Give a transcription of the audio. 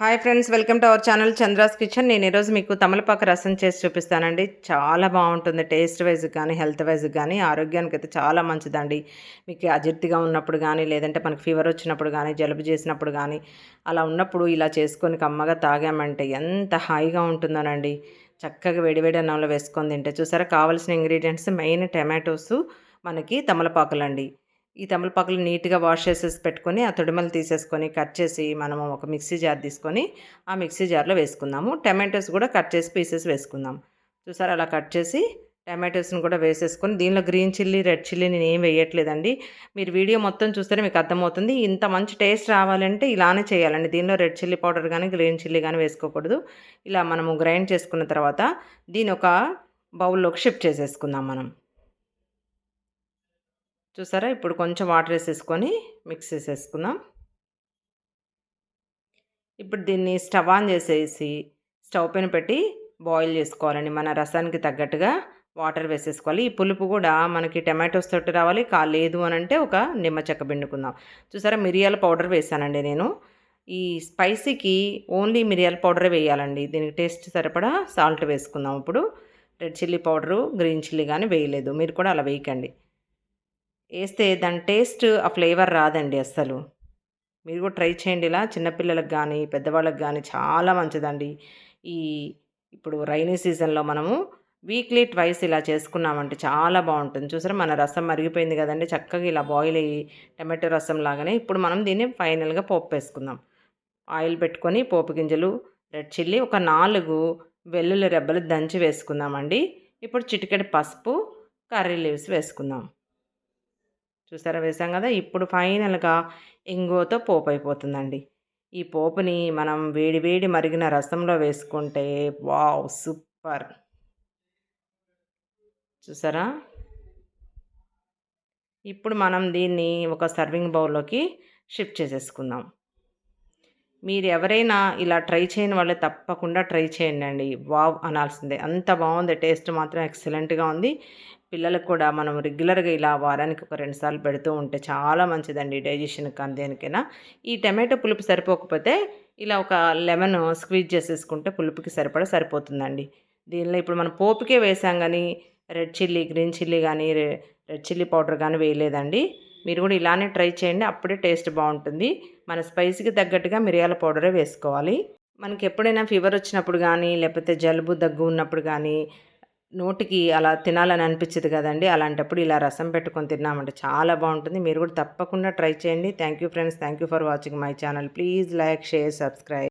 Hi friends welcome to our channel Chandra's kitchen నేను ఈరోజు మీకు తమలపాకు రసం చేసి చూపిస్తానండి. చాలా బాగుంటుంది టేస్ట్ వైజ్ కానీ హెల్త్ వైజ్ కానీ ఆరోగ్యానికి అయితే చాలా మంచిదండి. మీకు అజీర్తిగా ఉన్నప్పుడు కానీ లేదంటే మనకి ఫీవర్ వచ్చినప్పుడు కానీ జలుబు చేసినప్పుడు కానీ అలా ఉన్నప్పుడు ఇలా చేసుకొని కమ్మగా తాగామంటే ఎంత హాయిగా ఉంటుందోనండి. చక్కగా వేడివేడి అన్నంలో వేసుకొని తింటే చూసారా? కావాల్సిన ఇంగ్రీడియంట్స్ మెయిన్ టమాటోస్ మనకి తమలపాకులండి. ఈ తమలపాకులు నీట్గా వాష్ చేసేసి పెట్టుకొని ఆ తొడిమలు తీసేసుకొని కట్ చేసి మనము ఒక మిక్సీ జార్ తీసుకొని ఆ మిక్సీ జార్లో వేసుకుందాము. టమాటోస్ కూడా కట్ చేసి పీసెస్ వేసుకుందాం. చూసారు? అలా కట్ చేసి టమాటోస్ని కూడా వేసేసుకొని దీనిలో గ్రీన్ చిల్లీ రెడ్ చిల్లీ నేను ఏం వేయట్లేదండి. మీరు వీడియో మొత్తం చూస్తేనే మీకు అర్థమవుతుంది. ఇంత మంచి టేస్ట్ రావాలంటే ఇలానే చేయాలండి. దీనిలో రెడ్ చిల్లీ పౌడర్ కానీ గ్రీన్ చిల్లీ కానీ వేసుకోకూడదు. ఇలా మనము గ్రైండ్ చేసుకున్న తర్వాత దీని ఒక బౌల్లోకి షిఫ్ట్ చేసేసుకుందాం మనం. చూసారా? ఇప్పుడు కొంచెం వాటర్ వేసేసుకొని మిక్స్ చేసేసుకుందాం. ఇప్పుడు దీన్ని స్టవ్ ఆన్ చేసేసి స్టవ్ పైన పెట్టి బాయిల్ చేసుకోవాలండి. మన రసానికి తగ్గట్టుగా వాటర్ వేసేసుకోవాలి. ఈ పులుపు కూడా మనకి టమాటోస్ తోటి రావాలి కా లేదు అని అంటే ఒక నిమ్మ చెక్క పిండుకుందాం. చూసారా? మిరియాల పౌడర్ వేసానండి నేను. ఈ స్పైసీకి ఓన్లీ మిరియాల పౌడరే వేయాలండి. దీనికి టేస్ట్ సరిపడా సాల్ట్ వేసుకుందాం ఇప్పుడు. Red chilli powder green chilli కానీ వేయలేదు. మీరు కూడా అలా వేయకండి. వేస్తే దాని టేస్ట్ ఆ ఫ్లేవర్ రాదండి అస్సలు. మీరు కూడా ట్రై చేయండి ఇలా. చిన్నపిల్లలకు కానీ పెద్దవాళ్ళకి కానీ చాలా మంచిదండి. ఈ ఇప్పుడు రైనీ సీజన్లో మనము వీక్లీ ట్వైస్ ఇలా చేసుకున్నామంటే చాలా బాగుంటుంది. చూసారా మన రసం మరిగిపోయింది కదండి. చక్కగా ఇలా బాయిల్ అయ్యి టమాటో రసం లాగానే ఇప్పుడు మనం దీన్ని ఫైనల్గా పోపు వేసుకుందాం. ఆయిల్ పెట్టుకొని పోపు గింజలు రెడ్ చిల్లీ ఒక నాలుగు వెల్లుల్లి రెబ్బలు దంచి వేసుకుందామండి. ఇప్పుడు చిటికెడు పసుపు కర్రీ లీవ్స్ వేసుకుందాం. చూసారా? వేసాం కదా! ఇప్పుడు ఫైనల్గా ఇంగువతో పోపు అయిపోతుందండి. ఈ పోపుని మనం వేడి వేడి మరిగిన రసంలో వేసుకుంటే వావ్! సూపర్! చూసారా? ఇప్పుడు మనం దీన్ని ఒక సర్వింగ్ బౌల్లోకి షిఫ్ట్ చేసేసుకుందాం. మీరు ఎవరైనా ఇలా ట్రై చేయని వాళ్ళు తప్పకుండా ట్రై చేయండి అండి. వావ్ అనాల్సిందే. అంత బాగుంది. టేస్ట్ మాత్రం ఎక్సలెంట్గా ఉంది. పిల్లలకు కూడా మనం రెగ్యులర్గా ఇలా వారానికి ఒక రెండు సార్లు పెడుతూ ఉంటే చాలా మంచిదండి డైజెషన్కి అందేనికైనా. ఈ టమాటో పులుపు సరిపోకపోతే ఇలా ఒక లెమన్ స్క్వీజ్ చేసేసుకుంటే పులుపుకి సరిపడా సరిపోతుందండి. దీనిలో ఇప్పుడు మనం పోపుకే వేసాం కానీ రెడ్ చిల్లీ గ్రీన్ చిల్లీ కానీ రెడ్ చిల్లీ పౌడర్ కానీ వేయలేదండి. మీరు కూడా ఇలానే ట్రై చేయండి. అప్పుడే టేస్ట్ బాగుంటుంది. మన స్పైసీకి తగ్గట్టుగా మిరియాల పౌడరే వేసుకోవాలి. మనకి ఎప్పుడైనా ఫీవర్ వచ్చినప్పుడు కానీ లేకపోతే జలుబు దగ్గు ఉన్నప్పుడు కానీ నోటికి అలా తినాలని అనిపించదు కదండి. అలాంటప్పుడు ఇలా రసం పెట్టుకొని తిన్నామంటే చాలా బాగుంటుంది. మీరు కూడా తప్పకుండా ట్రై చేయండి. Thank you friends. Thank you for watching my channel. Please like share subscribe.